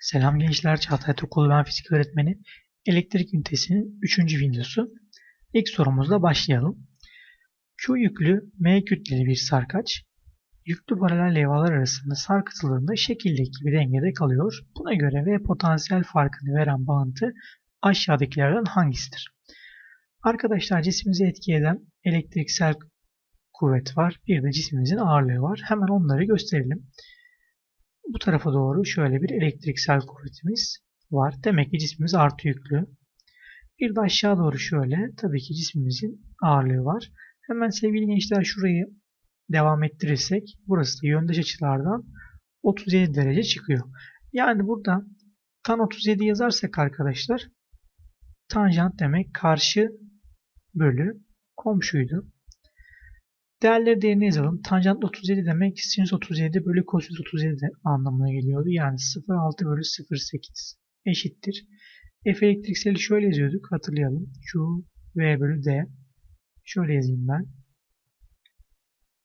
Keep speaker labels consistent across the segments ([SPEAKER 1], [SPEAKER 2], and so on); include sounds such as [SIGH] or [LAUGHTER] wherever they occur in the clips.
[SPEAKER 1] Selam gençler, Çağatay Tokulu ben fizik öğretmeni. Elektrik ünitesinin 3. videosu. İlk sorumuzla başlayalım. Q yüklü M kütleli bir sarkaç, yüklü paralel levhalar arasında sarkıtıldığında şekildeki bir dengede kalıyor. Buna göre V potansiyel farkını veren bağıntı aşağıdakilerden hangisidir? Arkadaşlar cismimizi etki eden elektriksel kuvvet var. Bir de cismimizin ağırlığı var. Hemen onları gösterelim bu tarafa doğru şöyle bir elektriksel kuvvetimiz var. Demek ki cismimiz artı yüklü. Bir de aşağı doğru şöyle tabii ki cismimizin ağırlığı var. Hemen sevgili gençler şurayı devam ettirirsek burası da yöndeş açılardan 37 derece çıkıyor. Yani burada tan 37 yazarsak arkadaşlar tanjant demek karşı bölü komşuydu. Değerleri değerini yazalım. Tanjant 37 demek sinüs 37 bölü kosinüs 37 anlamına geliyordu. Yani 0,6 bölü 0,8 eşittir. F elektrikseli şöyle yazıyorduk. Hatırlayalım. Q V bölü D. Şöyle yazayım ben.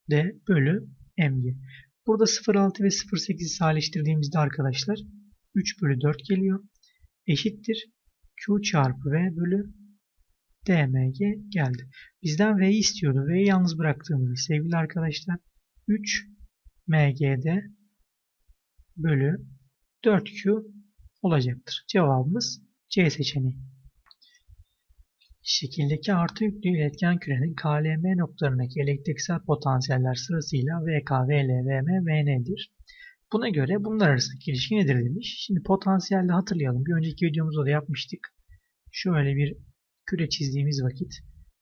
[SPEAKER 1] D bölü mg. Burada 0,6 ve 0,8'i sadeleştirdiğimizde arkadaşlar 3 bölü 4 geliyor. Eşittir. Q çarpı V bölü DMG geldi. Bizden V'yi istiyordu. V'yi yalnız bıraktığımızda sevgili arkadaşlar 3 MGD bölü 4Q olacaktır. Cevabımız C seçeneği. Şekildeki artı yüklü iletken kürenin KLM noktalarındaki elektriksel potansiyeller sırasıyla VK, VL, VM, VN'dir. Buna göre bunlar arasındaki ilişki nedir demiş. Şimdi potansiyelde hatırlayalım. Bir önceki videomuzda da yapmıştık. Şöyle bir küre çizdiğimiz vakit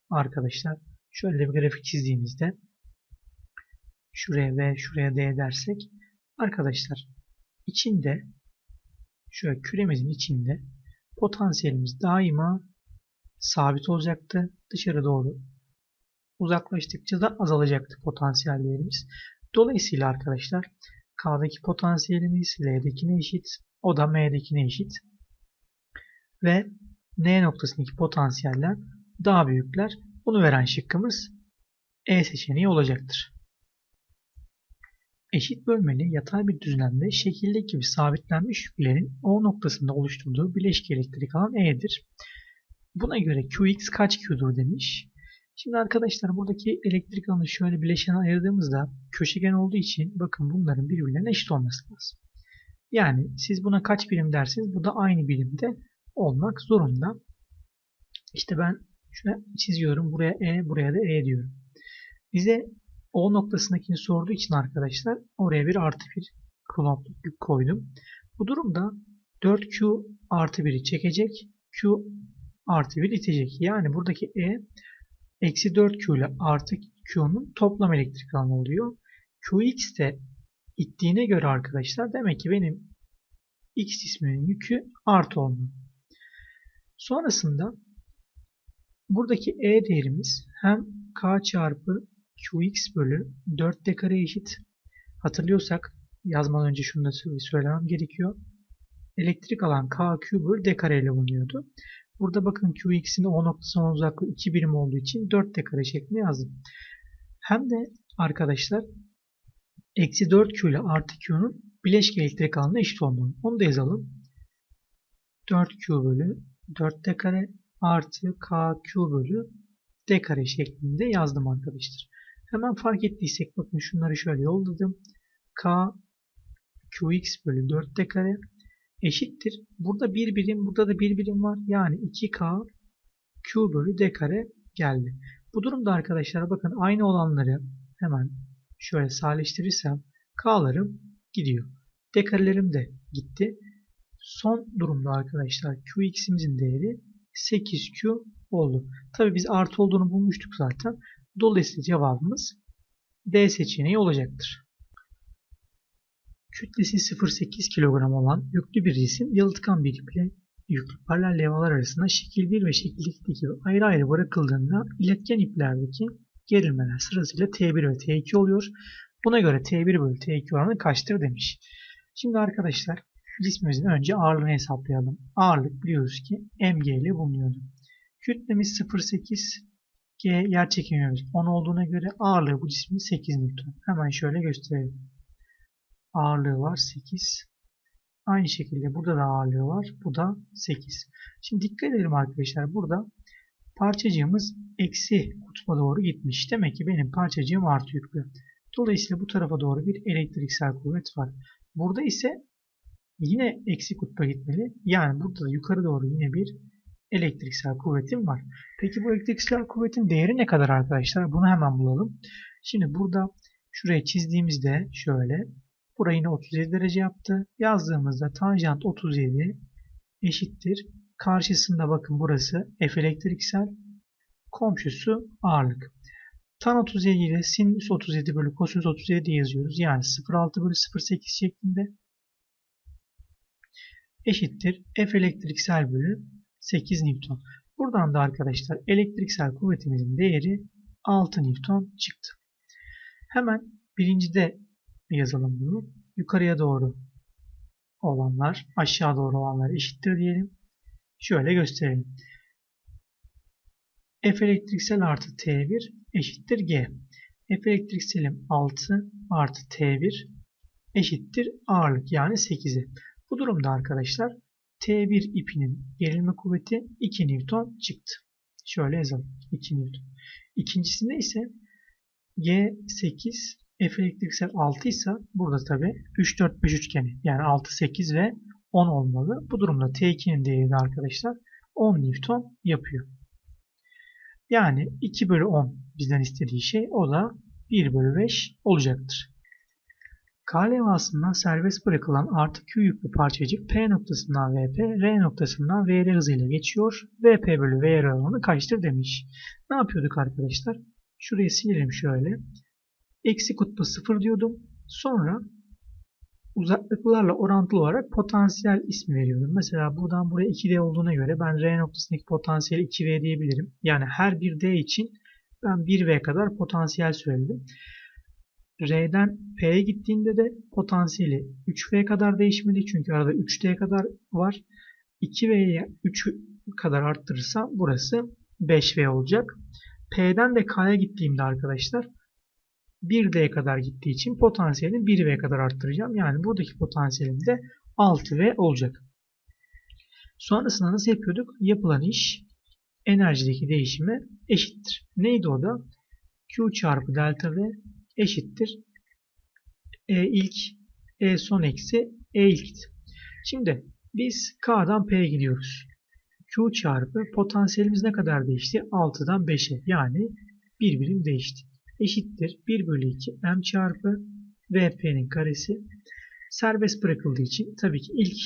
[SPEAKER 1] arkadaşlar şöyle bir grafik çizdiğimizde şuraya V şuraya D dersek arkadaşlar içinde şöyle küremizin içinde potansiyelimiz daima sabit olacaktı. Dışarı doğru uzaklaştıkça da azalacaktı potansiyel değerimiz. Dolayısıyla arkadaşlar K'daki potansiyelimiz L'dekine eşit. O da M'dekine eşit. Ve N noktasındaki potansiyeller daha büyükler. Bunu veren şıkkımız E seçeneği olacaktır. Eşit bölmeli yatay bir düzlemde şekildeki gibi sabitlenmiş yüklerin O noktasında oluşturduğu bileşik elektrik alan E'dir. Buna göre Qx kaç Q'dur demiş. Şimdi arkadaşlar buradaki elektrik alanı şöyle bileşene ayırdığımızda köşegen olduğu için bakın bunların birbirlerine eşit olması lazım. Yani siz buna kaç birim dersiniz bu da aynı birimde olmak zorunda. İşte ben şuna çiziyorum. Buraya E, buraya da E diyorum. Bize O noktasındakini sorduğu için arkadaşlar oraya bir artı bir kulonluk yük koydum. Bu durumda 4Q artı 1'i çekecek. Q artı 1 itecek. Yani buradaki E eksi 4Q ile artı Q'nun toplam elektrik alanı oluyor. Qx de ittiğine göre arkadaşlar demek ki benim X cisminin yükü artı olmalı. Sonrasında buradaki E değerimiz hem K çarpı Qx bölü 4D kare eşit. Hatırlıyorsak yazmadan önce şunu da söylemem gerekiyor. Elektrik alan KQ bölü D kare ile bulunuyordu. Burada bakın Qx'in O noktasına uzaklığı 2 birim olduğu için 4D kare şeklinde yazdım. Hem de arkadaşlar eksi 4Q ile artı Q'nun bileşik elektrik alanına eşit olmalı. Onu da yazalım. 4Q bölü 4D kare artı KQ bölü D kare şeklinde yazdım arkadaşlar. Hemen fark ettiysek bakın şunları şöyle yolladım. K Qx bölü 4D kare eşittir. Burada bir birim, burada da bir birim var. Yani 2K Q bölü D kare geldi. Bu durumda arkadaşlar bakın aynı olanları hemen şöyle sadeleştirirsem K'larım gidiyor. D karelerim de gitti. Son durumda arkadaşlar Qx'imizin değeri 8Q oldu. Tabi biz artı olduğunu bulmuştuk zaten. Dolayısıyla cevabımız D seçeneği olacaktır. Kütlesi 0.8 kilogram olan yüklü bir cisim yalıtkan bir iple yüklü paralel levhalar arasında şekil 1 ve şekil 2 gibi ayrı ayrı bırakıldığında iletken iplerdeki gerilmeler sırasıyla T1 ve T2 oluyor. Buna göre T1 bölü T2 oranı kaçtır demiş. Şimdi arkadaşlar cismimizin önce ağırlığını hesaplayalım. Ağırlık biliyoruz ki mg ile bulunuyordu. Kütlemiz 0.8 G yer çekimimiz 10 olduğuna göre ağırlığı bu cismin 8 Newton. Hemen şöyle gösterelim. Ağırlığı var 8 Aynı şekilde burada da ağırlığı var. Bu da 8. Şimdi dikkat edelim arkadaşlar. Burada parçacığımız eksi kutba doğru gitmiş. Demek ki benim parçacığım artı yüklü. Dolayısıyla bu tarafa doğru bir elektriksel kuvvet var. Burada ise yine eksi kutba gitmeli. Yani burada da yukarı doğru yine bir elektriksel kuvvetim var. Peki bu elektriksel kuvvetin değeri ne kadar arkadaşlar? Bunu hemen bulalım. Şimdi burada şuraya çizdiğimizde şöyle burayı yine 37 derece yaptı. Yazdığımızda tanjant 37 eşittir. Karşısında bakın burası F elektriksel komşusu ağırlık. Tan 37 ile sinüs 37 bölü kosinüs 37 yazıyoruz. Yani 0,6 bölü 0,8 şeklinde eşittir. F elektriksel bölü 8 Newton. Buradan da arkadaşlar elektriksel kuvvetimizin değeri 6 Newton çıktı. Hemen birincide yazalım bunu. Yukarıya doğru olanlar, aşağı doğru olanlar eşittir diyelim. Şöyle gösterelim. F elektriksel artı T1 eşittir G. F elektrikselim 6 artı T1 eşittir ağırlık yani 8'i. Bu durumda arkadaşlar T1 ipinin gerilme kuvveti 2 Newton çıktı. Şöyle yazalım. 2 Newton. İkincisinde ise G8 F elektriksel 6 ise burada tabi 3 4 5 üçgeni yani 6 8 ve 10 olmalı. Bu durumda T2'nin değeri de arkadaşlar 10 Newton yapıyor. Yani 2 bölü 10 bizden istediği şey o da 1 bölü 5 olacaktır. K levhasından serbest bırakılan artı Q yüklü parçacık P noktasından VP, R noktasından VR hızıyla geçiyor. VP bölü VR alanı kaçtır demiş. Ne yapıyorduk arkadaşlar? Şuraya silelim şöyle. Eksi kutbu 0 diyordum. Sonra uzaklıklarla orantılı olarak potansiyel ismi veriyordum. Mesela buradan buraya 2D olduğuna göre ben R noktasındaki potansiyeli 2V diyebilirim. Yani her bir D için ben 1V kadar potansiyel söyledim. R'den P'ye gittiğinde de potansiyeli 3V kadar değişmeli. Çünkü arada 3D kadar var. 2V'ye 3 kadar arttırırsam burası 5V olacak. P'den de K'ya gittiğimde arkadaşlar 1D kadar gittiği için potansiyelini 1V kadar arttıracağım. Yani buradaki potansiyelim de 6V olacak. Sonrasında nasıl yapıyorduk? Yapılan iş enerjideki değişime eşittir. Neydi o da? Q çarpı delta V eşittir. E ilk E son eksi E ilk. Şimdi biz K'dan P'ye gidiyoruz. Q çarpı potansiyelimiz ne kadar değişti? 6'dan 5'e yani bir birim değişti. Eşittir 1 bölü 2 M çarpı VP'nin karesi. Serbest bırakıldığı için tabii ki ilk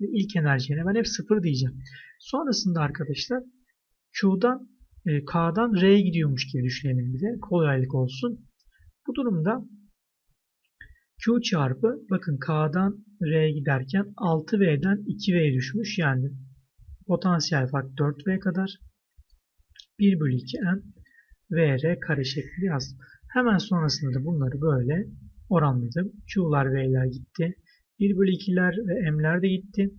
[SPEAKER 1] ilk enerjiye ben hep 0 diyeceğim. Sonrasında arkadaşlar Q'dan e, K'dan R'ye gidiyormuş gibi düşünelim bize. Kolaylık olsun. Bu durumda Q çarpı bakın K'dan R'ye giderken 6V'den 2V düşmüş. Yani potansiyel fark 4V kadar. 1 bölü 2 M VR kare şeklinde yazdım. Hemen sonrasında da bunları böyle oranladım. Q'lar V'ler gitti. 1 bölü 2'ler ve M'ler de gitti.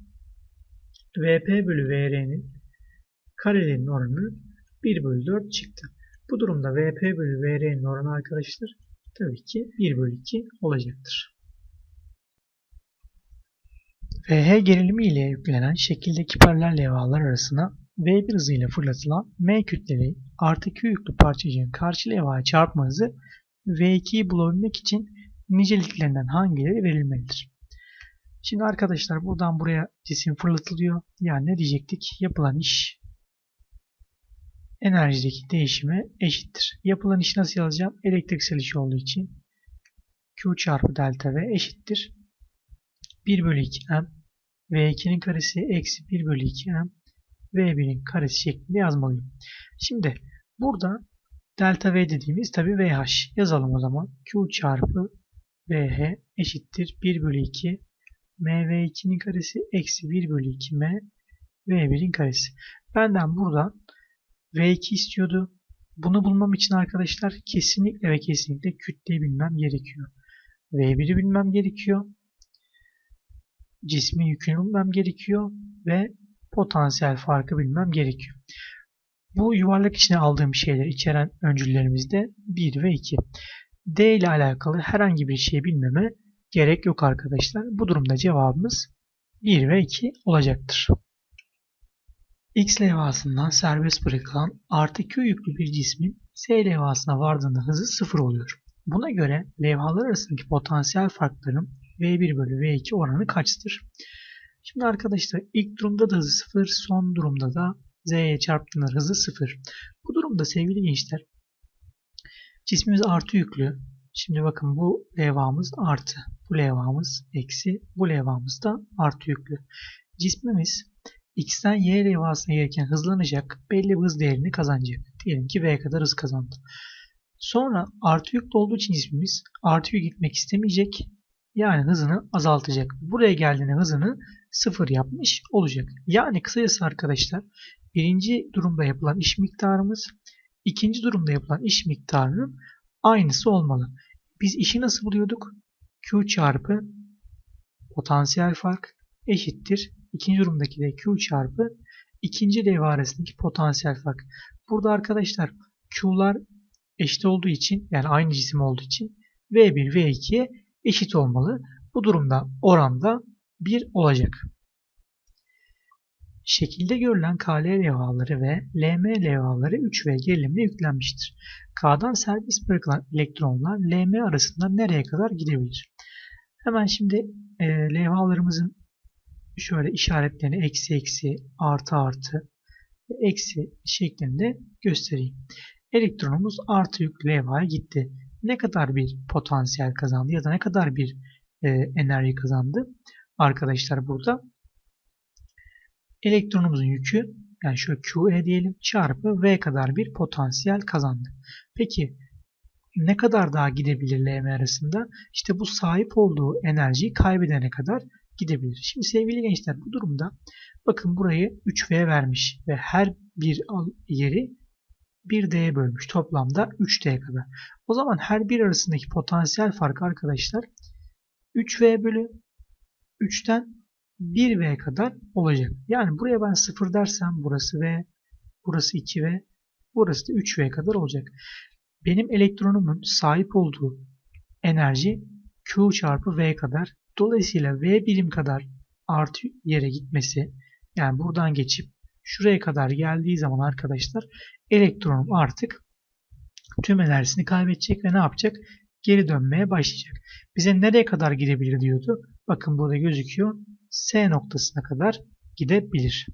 [SPEAKER 1] VP bölü VR'nin karelerinin oranı 1 bölü 4 çıktı. Bu durumda VP bölü VR'nin oranı arkadaşlar tabii ki 1 bölü 2 olacaktır. VH gerilimi ile yüklenen şekildeki paralel levhalar arasına V1 hızıyla fırlatılan M kütleli artı Q yüklü parçacığın karşı levhaya çarpma hızı V2'yi bulabilmek için niceliklerinden hangileri verilmelidir? Şimdi arkadaşlar buradan buraya cisim fırlatılıyor. Yani ne diyecektik? Yapılan iş enerjideki değişime eşittir. Yapılan iş nasıl yazacağım? Elektriksel iş olduğu için Q çarpı delta V eşittir. 1 bölü 2 M V2'nin karesi eksi 1 bölü 2 M V1'in karesi şeklinde yazmalıyım. Şimdi burada delta V dediğimiz tabi VH. Yazalım o zaman. Q çarpı VH eşittir 1 bölü 2 MV2'nin karesi eksi 1 bölü 2 M V1'in karesi. Benden buradan V2 istiyordu. Bunu bulmam için arkadaşlar kesinlikle ve kesinlikle kütleyi bilmem gerekiyor. V1'i bilmem gerekiyor. Cismin yükünü bilmem gerekiyor. Ve potansiyel farkı bilmem gerekiyor. Bu yuvarlak içine aldığım şeyler içeren öncüllerimizde 1 ve 2. D ile alakalı herhangi bir şey bilmeme gerek yok arkadaşlar. Bu durumda cevabımız 1 ve 2 olacaktır. X levhasından serbest bırakılan artı Q yüklü bir cismin S levhasına vardığında hızı 0 oluyor. Buna göre levhalar arasındaki potansiyel farkların V1 bölü V2 oranı kaçtır? Şimdi arkadaşlar ilk durumda da hızı 0, son durumda da Z'ye çarptığında hızı 0. Bu durumda sevgili gençler cismimiz artı yüklü. Şimdi bakın bu levhamız artı, bu levhamız eksi, bu levhamız da artı yüklü. Cismimiz x'ten y levhasına gelirken hızlanacak, belli bir hız değerini kazanacak. Diyelim ki v kadar hız kazandı. Sonra artı yüklü olduğu için cismimiz artı yük gitmek istemeyecek. Yani hızını azaltacak. Buraya geldiğinde hızını sıfır yapmış olacak. Yani kısacası arkadaşlar birinci durumda yapılan iş miktarımız ikinci durumda yapılan iş miktarının aynısı olmalı. Biz işi nasıl buluyorduk? Q çarpı potansiyel fark eşittir. İkinci durumdaki de Q çarpı ikinci levha arasındaki potansiyel fark. Burada arkadaşlar Q'lar eşit olduğu için yani aynı cisim olduğu için V1 V2'ye eşit olmalı. Bu durumda oranda 1 olacak. Şekilde görülen KL levhaları ve LM levhaları 3V gerilimle yüklenmiştir. K'dan serbest bırakılan elektronlar LM arasında nereye kadar gidebilir? Hemen şimdi e, levhalarımızın şöyle işaretlerini eksi eksi, artı artı, eksi şeklinde göstereyim. Elektronumuz artı yüklü levhaya gitti. Ne kadar bir potansiyel kazandı ya da ne kadar bir e, enerji kazandı? Arkadaşlar burada elektronumuzun yükü yani şöyle QE diyelim çarpı V kadar bir potansiyel kazandı. Peki ne kadar daha gidebilir LM arasında? İşte bu sahip olduğu enerjiyi kaybedene kadar gidebilir. Şimdi sevgili gençler bu durumda bakın burayı 3V vermiş ve her bir yeri 1D'ye bölmüş. Toplamda 3D kadar. O zaman her bir arasındaki potansiyel fark arkadaşlar 3V bölü 3'ten 1V kadar olacak. Yani buraya ben 0 dersem burası V, burası 2V, burası da 3V kadar olacak. Benim elektronumun sahip olduğu enerji Q çarpı V kadar. Dolayısıyla V birim kadar artı yere gitmesi yani buradan geçip şuraya kadar geldiği zaman arkadaşlar elektronum artık tüm enerjisini kaybedecek ve ne yapacak? Geri dönmeye başlayacak. Bize nereye kadar gidebilir diyordu. Bakın burada gözüküyor. S noktasına kadar gidebilir.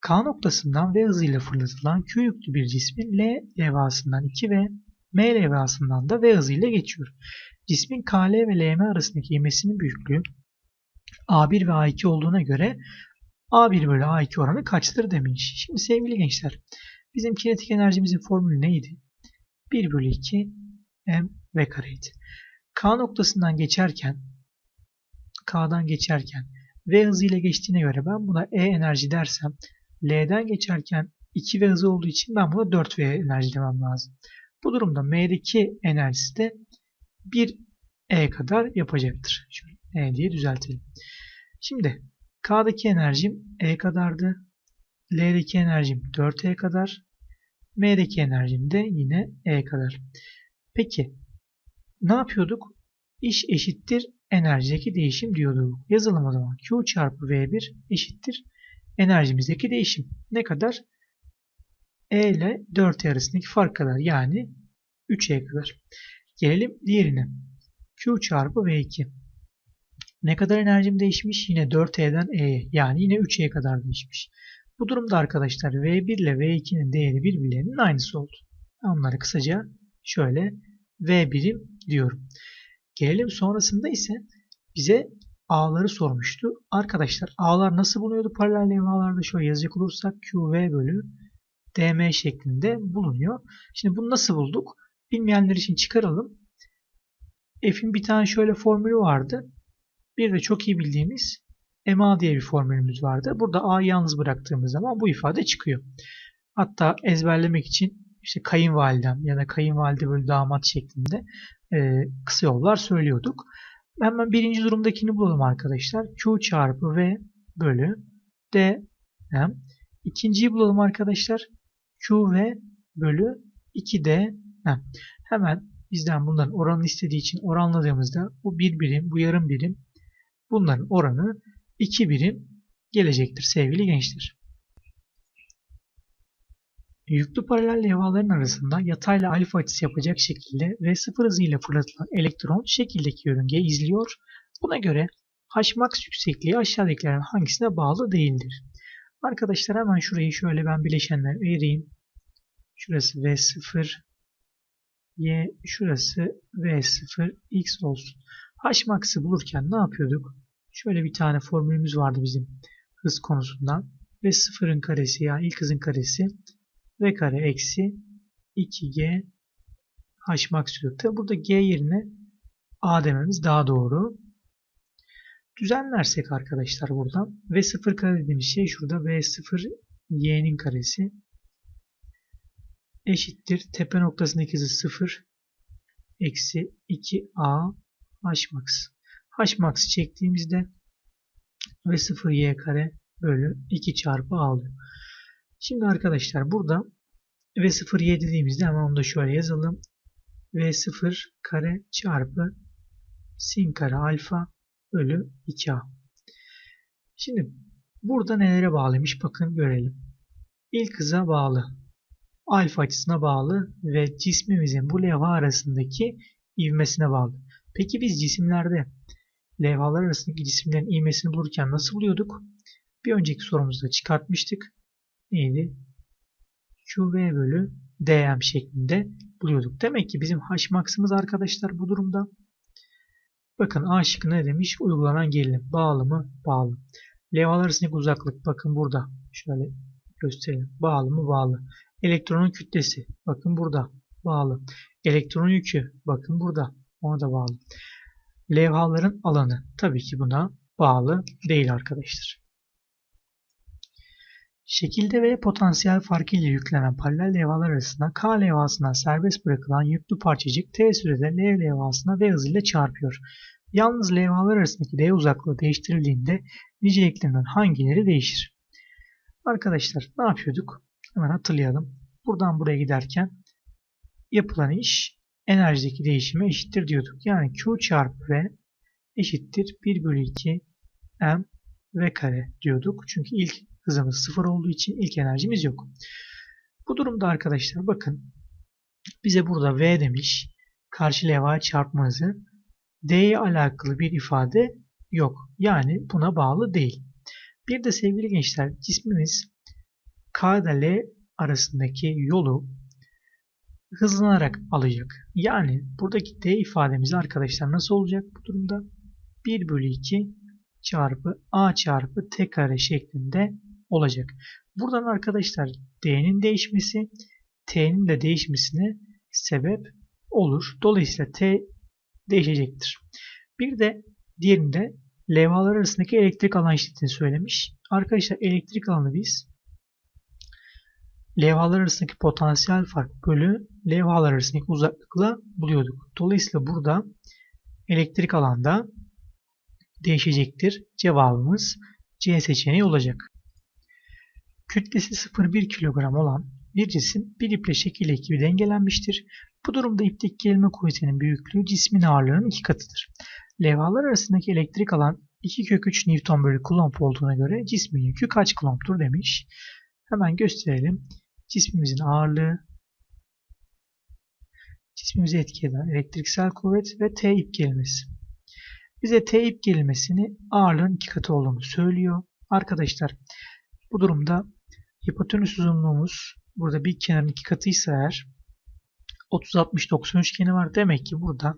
[SPEAKER 1] K noktasından V hızıyla fırlatılan Q yüklü bir cismin L levhasından 2 ve M levhasından da V hızıyla geçiyor. Cismin KL ve LM arasındaki ivmesinin büyüklüğü A1 ve A2 olduğuna göre A1 bölü A2 oranı kaçtır demiş. Şimdi sevgili gençler bizim kinetik enerjimizin formülü neydi? 1 bölü 2 m v kareydi. K noktasından geçerken K'dan geçerken V hızıyla geçtiğine göre ben buna E enerji dersem L'den geçerken 2V hızı olduğu için ben buna 4V enerji demem lazım. Bu durumda M'deki enerjisi de 1 E kadar yapacaktır. Şöyle E diye düzeltelim. Şimdi K'daki enerjim E kadardı. L'deki enerjim 4E kadar. M'deki enerjim de yine E kadar. Peki ne yapıyorduk? İş eşittir enerjideki değişim diyorduk. Yazalım o zaman. Q çarpı V1 eşittir enerjimizdeki değişim. Ne kadar? E ile 4E arasındaki fark kadar. Yani 3E kadar. Gelelim diğerine. Q çarpı V2. Ne kadar enerjim değişmiş? Yine 4E'den E'ye yani yine 3E'ye kadar değişmiş. Bu durumda arkadaşlar V1 ile V2'nin değeri birbirlerinin aynısı oldu. Onları kısaca şöyle V birim diyorum. Gelelim sonrasında ise bize A'ları sormuştu. Arkadaşlar A'lar nasıl bulunuyordu paralel levhalarda? Şöyle yazacak olursak QV bölü DM şeklinde bulunuyor. Şimdi bunu nasıl bulduk? Bilmeyenler için çıkaralım. F'in bir tane şöyle formülü vardı. Bir de çok iyi bildiğimiz MA diye bir formülümüz vardı. Burada A'yı yalnız bıraktığımız zaman bu ifade çıkıyor. Hatta ezberlemek için işte kayınvalidem ya da kayınvalide bölü damat şeklinde e, kısa yollar söylüyorduk. Hemen birinci durumdakini bulalım arkadaşlar. Q çarpı V bölü D M. İkinciyi bulalım arkadaşlar. Q V bölü 2D Hemen bizden bunların oranını istediği için oranladığımızda bu bir birim, bu yarım birim bunların oranı 2 birim gelecektir sevgili gençler. Yüklü paralel levhaların arasında yatayla alfa açısı yapacak şekilde ve sıfır hızıyla fırlatılan elektron şekildeki yörüngeyi izliyor. Buna göre Hmax yüksekliği aşağıdakilerin hangisine bağlı değildir? Arkadaşlar hemen şurayı şöyle ben bileşenler ayırayım. Şurası V0, Y şurası V0, X olsun. Hmax'ı bulurken ne yapıyorduk? Şöyle bir tane formülümüz vardı bizim hız konusundan. V0'ın karesi yani ilk hızın karesi V kare eksi 2G Hmax diyorduk. Tabi burada G yerine A dememiz daha doğru. Düzenlersek arkadaşlar buradan V0 kare dediğimiz şey şurada V0 Y'nin karesi eşittir. Tepe noktasındaki hızı 0 eksi 2A Hmax. Hmax'ı çektiğimizde V0 Y kare bölü 2 çarpı A. Şimdi arkadaşlar burada V0 Y dediğimizde hemen onu da şöyle yazalım. V0 kare çarpı sin kare alfa bölü 2A. Şimdi burada nelere bağlıymış bakın görelim. İlk hıza bağlı, alfa açısına bağlı ve cismimizin bu levha arasındaki ivmesine bağlı. Peki biz cisimlerde levhalar arasındaki cisimlerin ivmesini bulurken nasıl buluyorduk? Bir önceki sorumuzda çıkartmıştık. Neydi? QV bölü DM şeklinde buluyorduk. Demek ki bizim Hmax'ımız arkadaşlar bu durumda. Bakın A şıkkı ne demiş? Uygulanan gerilim. Bağlı mı? Bağlı. Levhalar arasındaki uzaklık. Bakın burada. Şöyle gösterelim. Bağlı mı? Bağlı. Elektronun kütlesi. Bakın burada. Bağlı. Elektron yükü. Bakın burada. Ona da bağlı. Levhaların alanı. Tabii ki buna bağlı değil arkadaşlar. Şekilde ve potansiyel farkı ile yüklenen paralel levhalar arasında K levhasından serbest bırakılan yüklü parçacık T sürede L levhasına V hızıyla çarpıyor. Yalnız levhalar arasındaki D uzaklığı değiştirildiğinde niceliklerinden hangileri değişir? Arkadaşlar ne yapıyorduk? Hemen hatırlayalım. Buradan buraya giderken yapılan iş enerjideki değişime eşittir diyorduk. Yani Q çarpı V eşittir 1 bölü 2 M V kare diyorduk. Çünkü ilk hızımız sıfır olduğu için ilk enerjimiz yok. Bu durumda arkadaşlar bakın bize burada V demiş. Karşı levhaya çarpma hızı. D'ye alakalı bir ifade yok. Yani buna bağlı değil. Bir de sevgili gençler cismimiz K ile L arasındaki yolu hızlanarak alacak. Yani buradaki D ifademiz arkadaşlar nasıl olacak bu durumda? 1 bölü 2 çarpı A çarpı T kare şeklinde olacak. Buradan arkadaşlar D'nin değişmesi T'nin de değişmesine sebep olur. Dolayısıyla T değişecektir. Bir de diğerinde levhalar arasındaki elektrik alan eşitliğini söylemiş. Arkadaşlar elektrik alanı biz levhalar arasındaki potansiyel fark bölü levhalar arasındaki uzaklıkla buluyorduk. Dolayısıyla burada elektrik alanda değişecektir. Cevabımız C seçeneği olacak. Kütlesi 0,1 kilogram olan bir cisim bir iple şekil ekibi dengelenmiştir. Bu durumda ipteki gerilme kuvvetinin büyüklüğü cismin ağırlığının iki katıdır. Levhalar arasındaki elektrik alan 2 kök 3 Newton bölü Coulomb olduğuna göre cismin yükü kaç Coulomb'tur demiş. Hemen gösterelim. Cismimizin ağırlığı, cismimizi etki eden elektriksel kuvvet ve T ip gerilmesi. Bize T ip gerilmesini ağırlığın iki katı olduğunu söylüyor. Arkadaşlar bu durumda hipotenüs uzunluğumuz burada bir kenarın iki katıysa eğer 30-60-90 üçgeni var. Demek ki burada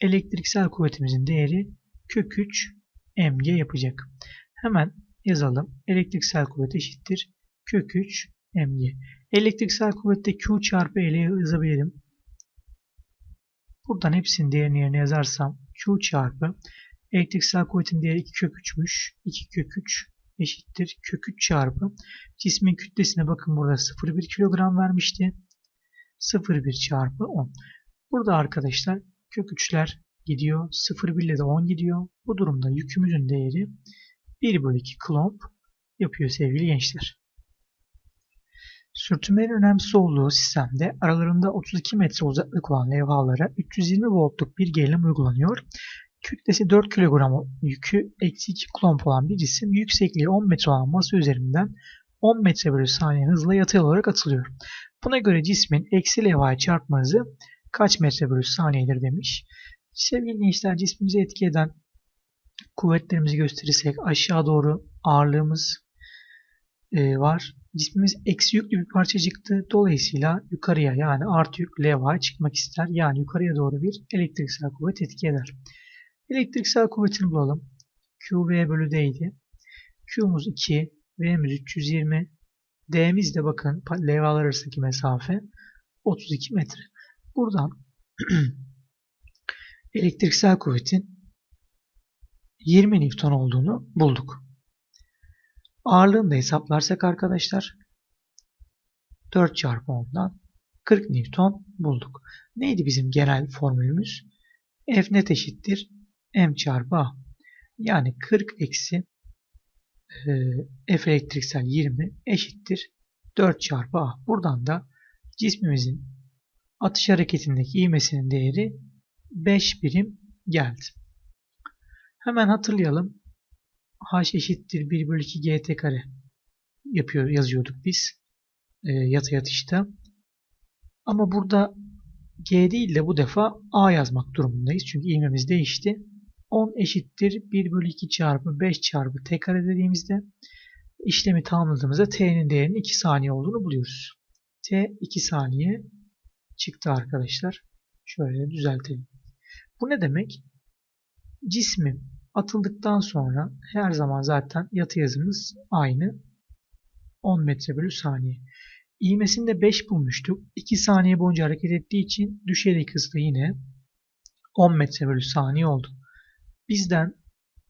[SPEAKER 1] elektriksel kuvvetimizin değeri kök 3 mg yapacak. Hemen yazalım. Elektriksel kuvvet eşittir. Kök 3 mg. Elektriksel kuvvette Q çarpı L'ye yazabilirim. Buradan hepsinin değerini yerine yazarsam Q çarpı elektriksel kuvvetin değeri 2 kök 3'müş. 2 kök 3 eşittir. Kök 3 çarpı cismin kütlesine bakın burada 0,1 kilogram vermişti. 0,1 çarpı 10. Burada arkadaşlar kök 3'ler gidiyor. 0,1 ile de 10 gidiyor. Bu durumda yükümüzün değeri 1 bölü 2 klomp yapıyor sevgili gençler. Sürtünmenin önemsiz olduğu sistemde aralarında 32 metre uzaklık olan levhalara 320 voltluk bir gerilim uygulanıyor. Kütlesi 4 kilogram yükü eksi 2 klomp olan bir cisim yüksekliği 10 metre olan masa üzerinden 10 metre bölü saniye hızla yatay olarak atılıyor. Buna göre cismin eksi levhaya çarpma hızı kaç metre bölü saniyedir demiş. Sevgili gençler cismimizi etki eden kuvvetlerimizi gösterirsek aşağı doğru ağırlığımız e, var. Cismimiz eksi yüklü bir parçacıktı. Dolayısıyla yukarıya yani artı yüklü levhaya çıkmak ister. Yani yukarıya doğru bir elektriksel kuvvet etki eder. Elektriksel kuvvetini bulalım. QV bölü D'ydi. Q'muz 2, V'miz 320, D'miz de bakın levhalar arasındaki mesafe 32 metre. Buradan [CLEARS THROAT] elektriksel kuvvetin 20 Newton olduğunu bulduk. Ağırlığını da hesaplarsak arkadaşlar 4 çarpı 10'dan 40 Newton bulduk. Neydi bizim genel formülümüz? F net eşittir M çarpı A. Yani 40 eksi e, F elektriksel 20 eşittir 4 çarpı A. Buradan da cismimizin atış hareketindeki ivmesinin değeri 5 birim geldi. Hemen hatırlayalım. H eşittir 1 bölü 2 gt kare yapıyor, yazıyorduk biz e, yatay atışta. Ama burada G değil de bu defa A yazmak durumundayız. Çünkü ivmemiz değişti. 10 eşittir 1 bölü 2 çarpı 5 çarpı t kare dediğimizde işlemi tamamladığımızda t'nin değerinin 2 saniye olduğunu buluyoruz. t 2 saniye çıktı arkadaşlar. Şöyle düzeltelim. Bu ne demek? Cismin atıldıktan sonra her zaman zaten yatı yazımız aynı. 10 metre bölü saniye. İğmesinde 5 bulmuştuk. 2 saniye boyunca hareket ettiği için düşerek hızlı yine 10 metre bölü saniye oldu. Bizden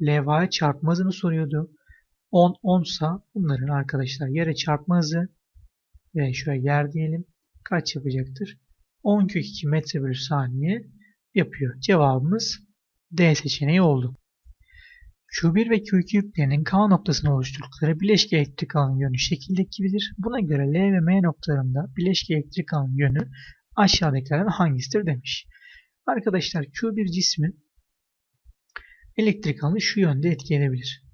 [SPEAKER 1] levhaya çarpma hızını soruyordu. 10 10 sa bunların arkadaşlar yere çarpma hızı ve şöyle yer diyelim kaç yapacaktır? 10 kök 2 metre bölü saniye yapıyor. Cevabımız D seçeneği oldu. Q1 ve Q2 yüklerinin K noktasını oluşturdukları bileşke elektrik alanı yönü şekildeki gibidir. Buna göre L ve M noktalarında bileşke elektrik alanı yönü aşağıdakilerden hangisidir demiş. Arkadaşlar Q1 cismin elektrik alanı şu yönde etki edebilir.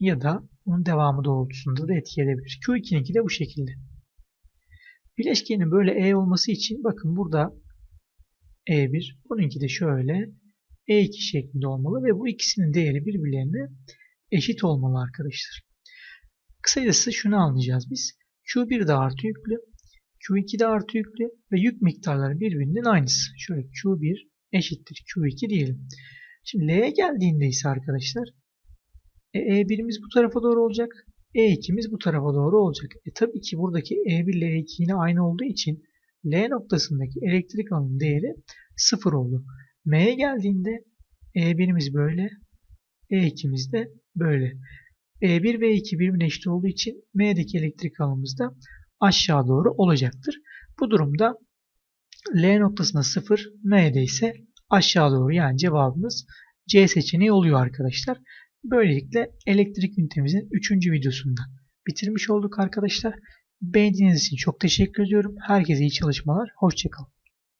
[SPEAKER 1] Ya da onun devamı doğrultusunda da etki edebilir. Q2'ninki de bu şekilde. Bileşkenin böyle E olması için bakın burada E1, bununki de şöyle E2 şeklinde olmalı ve bu ikisinin değeri birbirlerine eşit olmalı arkadaşlar. Kısacası şunu anlayacağız biz. Q1 de artı yüklü, Q2 de artı yüklü ve yük miktarları birbirinin aynısı. Şöyle Q1 eşittir Q2 diyelim. Şimdi L'ye geldiğinde ise arkadaşlar e, E1'imiz bu tarafa doğru olacak. E2'miz bu tarafa doğru olacak. E tabii ki buradaki E1 ile E2 yine aynı olduğu için L noktasındaki elektrik alanın değeri 0 oldu. M'ye geldiğinde E1'imiz böyle, E2'miz de böyle. E1 ve E2 birbirine eşit olduğu için M'deki elektrik alanımız da aşağı doğru olacaktır. Bu durumda L noktasında 0, M'de ise aşağı doğru yani cevabımız C seçeneği oluyor arkadaşlar. Böylelikle elektrik ünitemizin 3. videosunda bitirmiş olduk arkadaşlar. Beğendiğiniz için çok teşekkür ediyorum. Herkese iyi çalışmalar. Hoşçakalın.